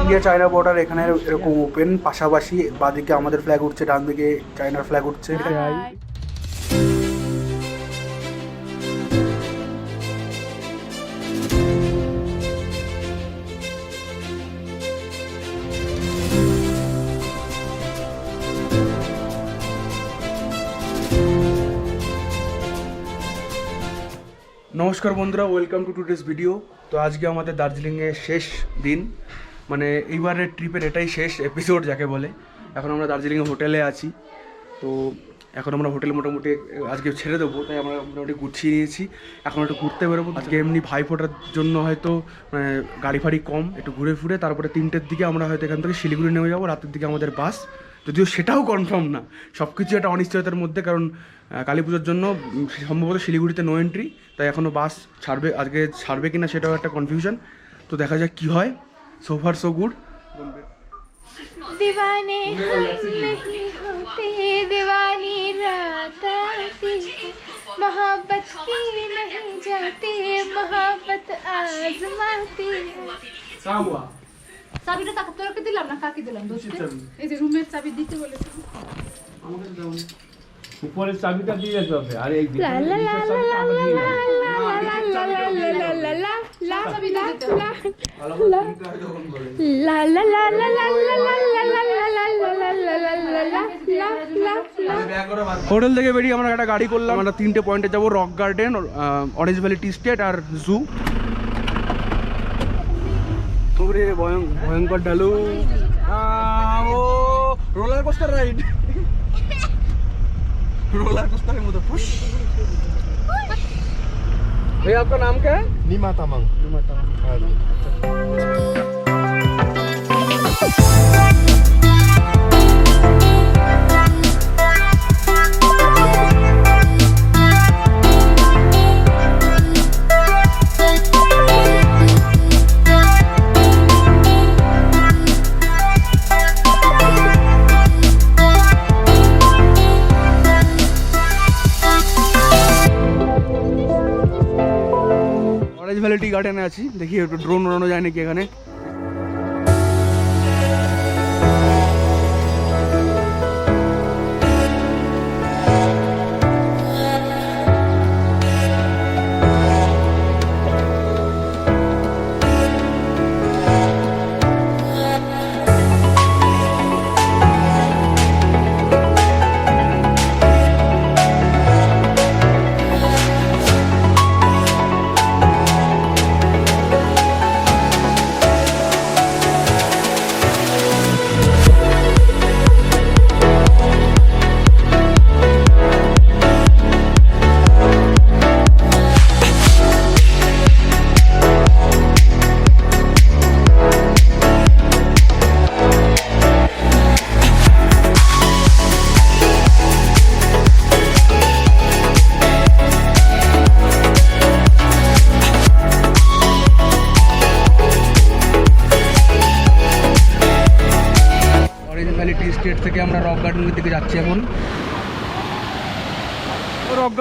India China border এখানে এরকম open পাশাপাশি বাদিকে আমাদের ফ্ল্যাগ উঠছে ডান দিকে চায়নার ফ্ল্যাগ উঠছে। নমস্কার বন্ধুরা ওয়েলকাম টু টুডেস ভিডিও তো আজকে আমাদের দার্জিলিংয়ের শেষ দিন। মানে এইবারের ট্রিপের এটাই শেষ এপিসোড যাকে বলে। এখন আমরা দার্জিলিংয়ে হোটেলে আছি। তো এখন আমরা হোটেল মোটামুটি আজকে ছেড়ে দেবো তাই আমরা মোটামুটি গুছিয়ে নিয়েছি। এখন একটু ঘুরতে বেরোবো। আজকে এমনি ভাই ফোটার জন্য হয়তো মানে গাড়ি ফাড়ি কম একটু ঘুরে ফুরে তারপরে তিনটের দিকে আমরা হয়তো এখান থেকে শিলিগুড়ি নেমে যাব। রাতের দিকে আমাদের বাস যদিও সেটাও কনফার্ম না সব কিছু একটা অনিশ্চয়তার মধ্যে কারণ আহ, কালী পুজোর জন্য উম, সম্ভবত শিলিগুড়িতে নো এন্ট্রি তাই এখনও বাস ছাড়বে আজকে ছাড়বে কিনা সেটাও একটা কনফিউশন তো দেখা যাক কি হয় সো ফার সো গুড दीवाने हम नहीं होते दीवानी रात आती है मोहब्बत की नहीं जाती मोहब्बत आजमाती है চাবিটা দিলাম না কাকে দিলাম এই যে রুমের চাবি দিতে বলেছি আমাকে দাও চাবিটা দিয়ে হোটেল থেকে বেরিয়ে আমরা একটা গাড়ি করলাম আমরা তিনটে পয়েন্টে যাব Rock Garden Orange Valley Tea Estate আর zoo Sobre boyong boyong pada lu. Oh, roller coaster ride. roller coaster yang udah push. Ini apa nama kan? Nima গার্ডেনে আছি। দেখি একটু ড্রোন উড়ানো যায় নাকি এখানে?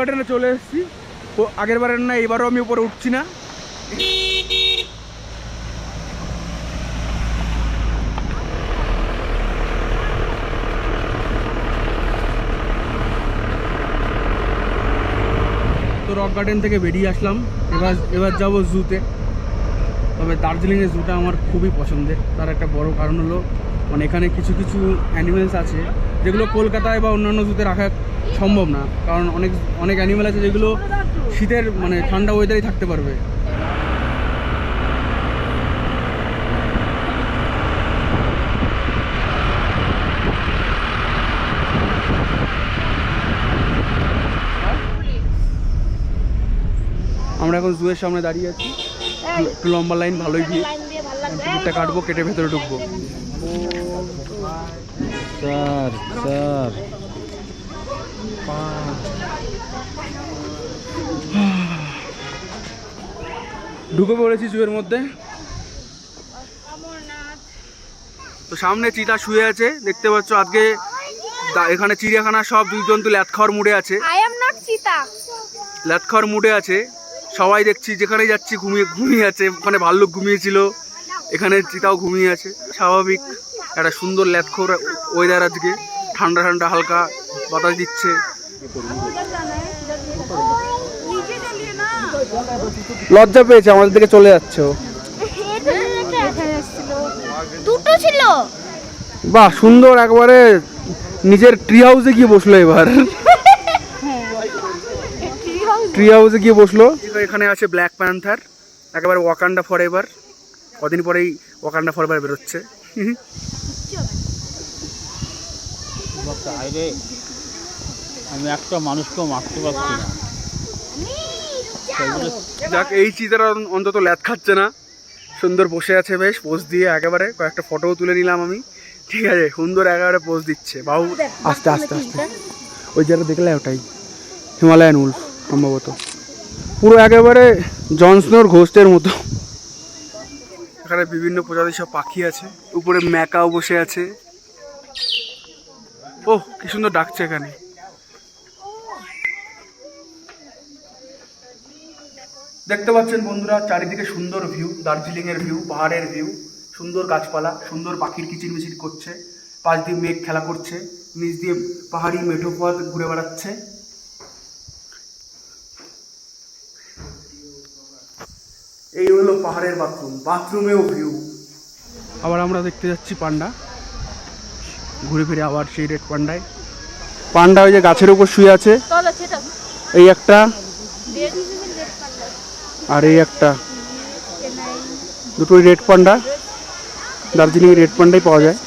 গার্ডেনে চলে এসেছি। তো আগের বারের না, এবারও আমি উপরে উঠছি না। তো রক গার্ডেন থেকে বেরিয়ে আসলাম। এবার এবার যাব জুতে তবে দার্জিলিংয়ের জুটা আমার খুবই পছন্দের। তার একটা বড় কারণ হলো মানে এখানে কিছু কিছু অ্যানিমেলস আছে, যেগুলো কলকাতায় বা অন্যান্য জুতে রাখা সম্ভব না। কারণ অনেক অনেক অ্যানিমেল আছে যেগুলো শীতের মানে ঠান্ডা ওয়েদারেই থাকতে পারবে। আমরা এখন জুয়ের সামনে দাঁড়িয়ে আছি। একটু লম্বা লাইন ভালোই ভিড় টিকিটটা কাটবো কেটে ভেতরে ঢুকবো। Sir sir. ঢুকে পড়েছি জুয়ের মধ্যে। তো সামনে চিতা শুয়ে আছে দেখতে পাচ্ছ আজকে এখানে চিড়িয়াখানা সব জীবজন্তু ল্যাথ খাওয়ার মুডে আছে। I am not Sita. ল্যাথ খাওয়ার মুডে আছে। সবাই দেখছি যেখানে যাচ্ছি ঘুমিয়ে ঘুমিয়ে আছে। ওখানে ভাল্লুক ঘুমিয়েছিল। এখানে চিতাও ঘুমিয়ে আছে। স্বাভাবিক একটা সুন্দর ল্যাথখোর ওয়েদার আজকে। ঠান্ডা ঠান্ডা হালকা বাতাস দিচ্ছে। লজ্জা পেয়েছে আমাদের দিকে চলে যাচ্ছে ও। দুটো ছিল। বাহ সুন্দর একবারে নিজের ট্রি হাউসে গিয়ে বসল এবার। ট্রি হাউসে গিয়ে বসল। এখানে আছে ব্ল্যাক প্যান্থার একেবারে ওয়াকান্ডা ফর এবার কদিন পরেই ওয়াকান্ডা ফর এভার বেরোচ্ছে আমি একটা মানুষকেও মারতে পারছি না। যাক এই চিতারা অন্তত ল্যাদ খাচ্ছে না। সুন্দর বসে আছে বেশ পোজ দিয়ে একেবারে কয়েকটা ফটোও তুলে নিলাম আমি। ঠিক আছে সুন্দর একেবারে পোজ দিচ্ছে। বাবু আস্তে আস্তে আস্তে। ওই যেটা দেখলে ওটাই। হিমালয়ান উল্ফ সম্ভবত। পুরো একেবারে জনসনোর ঘোস্টের মতো। এখানে বিভিন্ন প্রজাতির সব পাখি আছে। উপরে ম্যাকাও বসে আছে। ওহ কি সুন্দর ডাকছে এখানে। দেখতে পাচ্ছেন বন্ধুরা চারিদিকে সুন্দর ভিউ দার্জিলিং এর ভিউ পাহাড়ের ভিউ সুন্দর গাছপালা সুন্দর পাখির কিচিরমিচির করছে পাশ দিয়ে মেঘ খেলা করছে নিচ দিয়ে পাহাড়ি মেঠো পথ ঘুরে বেড়াচ্ছে। এই হলো পাহাড়ের বাথরুম বাথরুমেও ভিউ আবার আমরা দেখতে যাচ্ছি পান্ডা। ঘুরে ফিরে আবার সেই রেড পান্ডায়। পান্ডা ওই যে গাছের উপর শুয়ে আছে। এই একটা। আর এই একটা। দুটোই রেড পান্ডা দার্জিলিং রেড পান্ডাই পাওয়া যায়।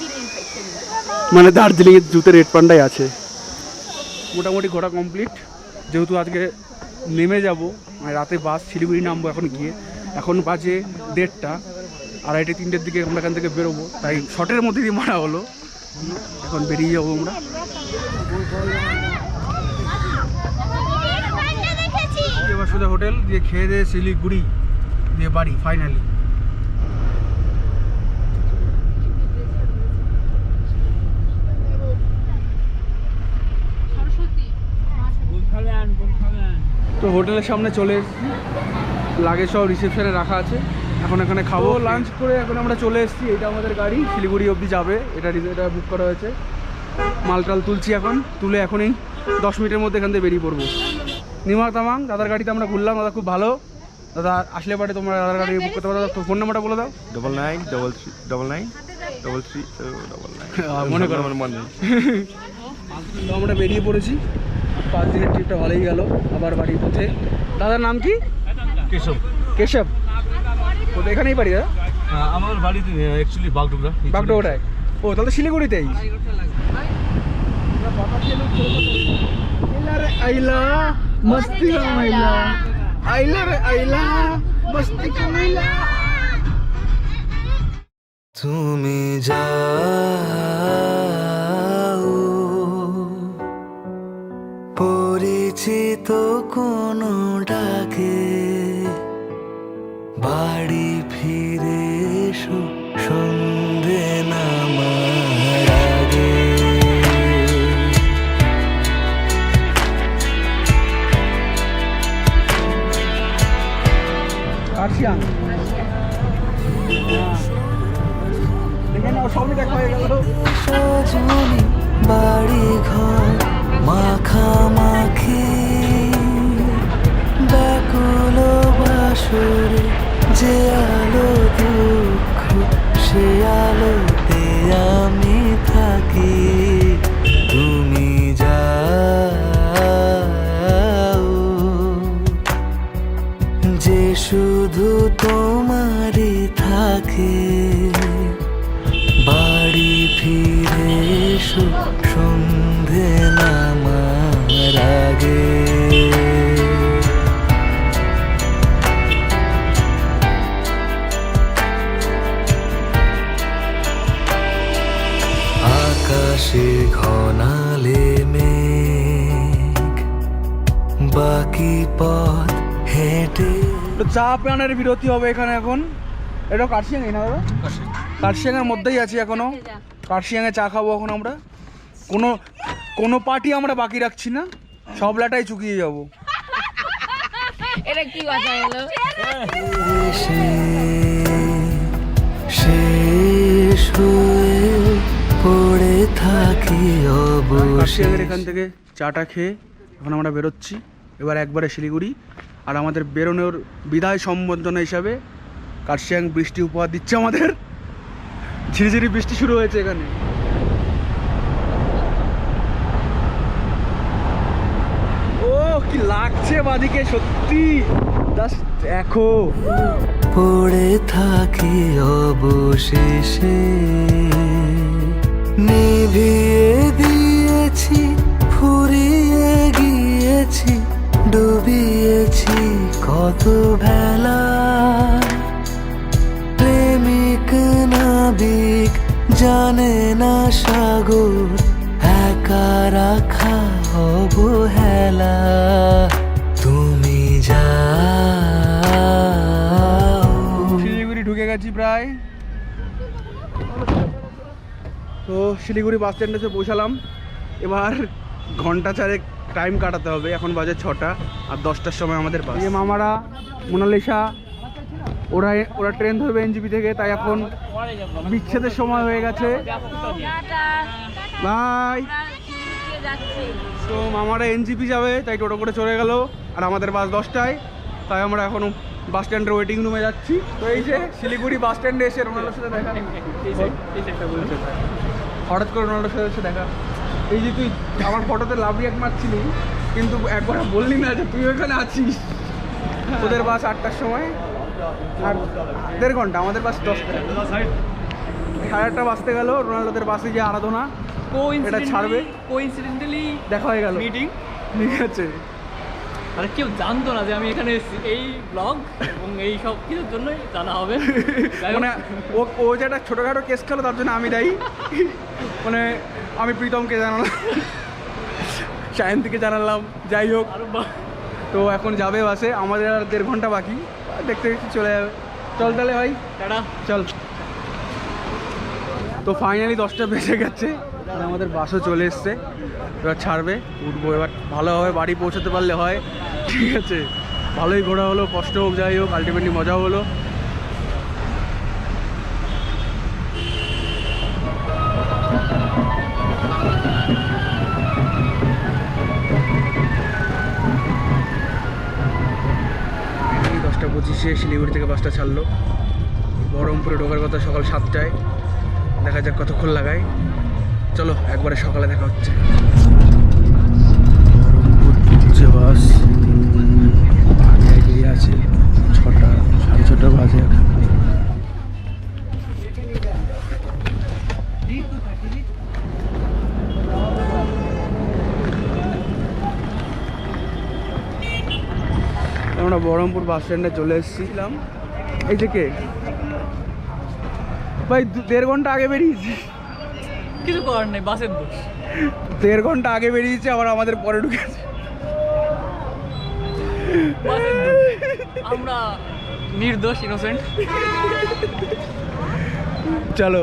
মানে দার্জিলিংয়ের জুতে রেড পান্ডাই আছে। মোটামুটি ঘোরা কমপ্লিট যেহেতু আজকে নেমে যাব মানে রাতে বাস, শিলিগুড়ি নামবো এখন গিয়ে। এখন বাজে দেড়টা, আড়াইটে, তিনটের দিকে আমরা এখান থেকে বেরোবো। তাই শর্টের মধ্যে দিয়ে মারা হলো। এখন বেরিয়ে যাব আমরা। সোজা হোটেল, দিয়ে খেয়ে দিয়ে শিলিগুড়ি দিয়ে বাড়ি ফাইনালি তো হোটেলের সামনে চলে এসেছি লাগেজ সব রিসেপশনে রাখা আছে। এখন এখানে খাব। লাঞ্চ করে এখন আমরা চলে এসেছি, এটা আমাদের গাড়ি, শিলিগুড়ি অবধি যাবে। এটা এটা বুক করা হয়েছে। মাল টাল তুলছি এখন, তুলে এখনই দশ মিনিটের মধ্যে এখান থেকে বেরিয়ে পড়ব। নিমা তামাং দাদার গাড়িতে আমরা ঘুরলাম দাদা খুব ভালো। দাদা আসলে পারে তোমরা দাদার গাড়ি বুক করতে পারো দাদা ফোন নাম্বারটা বলে দাও। Double nine double three double nine double three double nine মনে করো। মনে। তো আমরা বেরিয়ে পড়েছি। পাঁচ দিনের ট্রিপটা ভালোই গেল আবার বাড়ির পথে। দাদার নাম কি? কেশব। কেশব। কোথায় এখানেই বাড়ি দাদা? আমার বাড়িতে অ্যাকচুয়ালি বাগডোগরা। বাগডোগরায়। ও তাহলে আইলা মস্তি কামাইলা আইলা রে আইলা মস্তি কামাইলা তুমি যাও পরিচিত কোনো ডাকে বাড়ি আকাশে ঘনালে মেঘ। বাকি পথ হেঁটে তো চা পানের বিরতি হবে এখানে এখন। এটা কার্শিয়াং না দাদা? কার্শিয়াংয়ের মধ্যেই আছি এখনও। কার্শিয়াংয়ে চা খাব এখন আমরা। কোনো কোনো পার্টি আমরা বাকি রাখছি না। সব লাটাই চুকিয়ে যাব। এটা কি কথা হলো থাকি কার্শিয়াংয়ের এখান থেকে চাটা খেয়ে এখন আমরা বেরোচ্ছি। এবার একবারে শিলিগুড়ি। আর আমাদের বেরোনোর বিদায় সম্বর্ধনা হিসাবে কার্শিয়াং বৃষ্টি উপহার দিচ্ছে আমাদের। ঝিরিঝিরি বৃষ্টি শুরু হয়েছে এখানে। ও কি লাগছে বাদিকে সত্যি। দেখো পড়ে থাকি অবশেষে। নিভিয়ে দিয়েছি, ফুরিয়ে গিয়েছি, ডুবিয়েছি কত ভেলা। প্রেমিক নাবিক জানে না সাগর, একা রাখা অবহেলা। তুমি যাও। শিলিগুড়ি ঢুকে গেছি প্রায়। তো শিলিগুড়ি বাস স্ট্যান্ডে এসে পৌঁছালাম। এবার ঘণ্টা চারেক টাইম কাটাতে হবে এখন বাজে ছটা আর দশটার সময় আমাদের বাস এই মামারা মোনালিসা ওরা ওরা ট্রেন ধরবে এনজিপি থেকে তাই এখন বিচ্ছেদের সময় হয়ে গেছে। বাই তো মামারা এনজিপি যাবে তাই টোটো করে চলে গেল আর আমাদের বাস দশটায়। তাই আমরা এখন বাস স্ট্যান্ডের ওয়েটিং রুমে যাচ্ছি। তো এই যে শিলিগুড়ি বাস স্ট্যান্ডে এসে রোনাল্ডোর সাথে দেখা। হঠাৎ করে রোনাল্ডোর সাথে এসে দেখা। এই যে তুই আমার ফটোতে লাভ রিয়াক্ট মারছিলি কিন্তু একবার বললি না যে তুই ওখানে আছিস। তোদের বাস আটটার সময় আর দেড় ঘণ্টা আমাদের বাস দশটা সাড়ে আটটা বাজতে গেল রোনাল্ডোদের বাসে যে আরাধনা এটা ছাড়বে। কোইন্সিডেন্টালি দেখা হয়ে গেল। মিটিং ঠিক আছে। আর কেউ জানতো না যে আমি এখানে এসেছি। এই ব্লগ এবং এই সব কিছুর জন্যই জানা হবে। মানে ও ও যে একটা ছোটোখাটো কেস খেলো তার জন্য আমি দায়ী। মানে আমি প্রীতমকে জানালাম। সায়ন্তীকে জানালাম। যাই হোক। তো এখন যাবে বাসে। আমাদের আর দেড় ঘণ্টা বাকি। দেখতে দেখতে চলে যাবে। চল তাহলে ভাই। টাটা। চল। তো ফাইনালি দশটা বেজে গেছে। আর আমাদের বাসও চলে এসছে। এবার ছাড়বে, উঠবো। এবার ভালোভাবে বাড়ি পৌঁছাতে পারলে হয়। ঠিক আছে। ভালোই ঘোরা হলো, কষ্ট হোক, যাই হোক আলটিমেটলি মজাও হলো। দশটা পঁচিশে শিলিগুড়ি থেকে বাসটা ছাড়লো। বহরমপুরে ঢোকার কথা সকাল সাতটায়। দেখা যাক কতক্ষণ লাগায়। চলো, একবারে সকালে দেখা হচ্ছে। বাস আছে ছটা সাড়ে ছটা আমরা বহরমপুর বাস স্ট্যান্ডে চলে এসেছিলাম। এই যে কে? ভাই দেড় ঘণ্টা আগে বেরিয়েছি। কিছু করার নেই বাসের দোষ দেড় ঘণ্টা আগে বেরিয়েছে আবার আমাদের পরে ঢুকেছে আমরা নির্দোষ ইনোসেন্ট চলো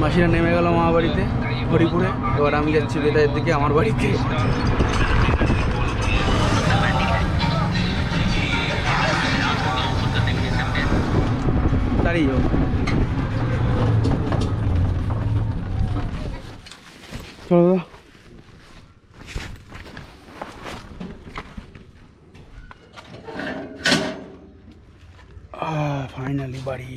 মাসিরা নেমে গেল মা বাড়িতে হরিপুরে। এবার আমি যাচ্ছি বেতায়ের দিকে আমার বাড়িতে। তারই হোক চলো দাদা। ফাইনালি বাড়ি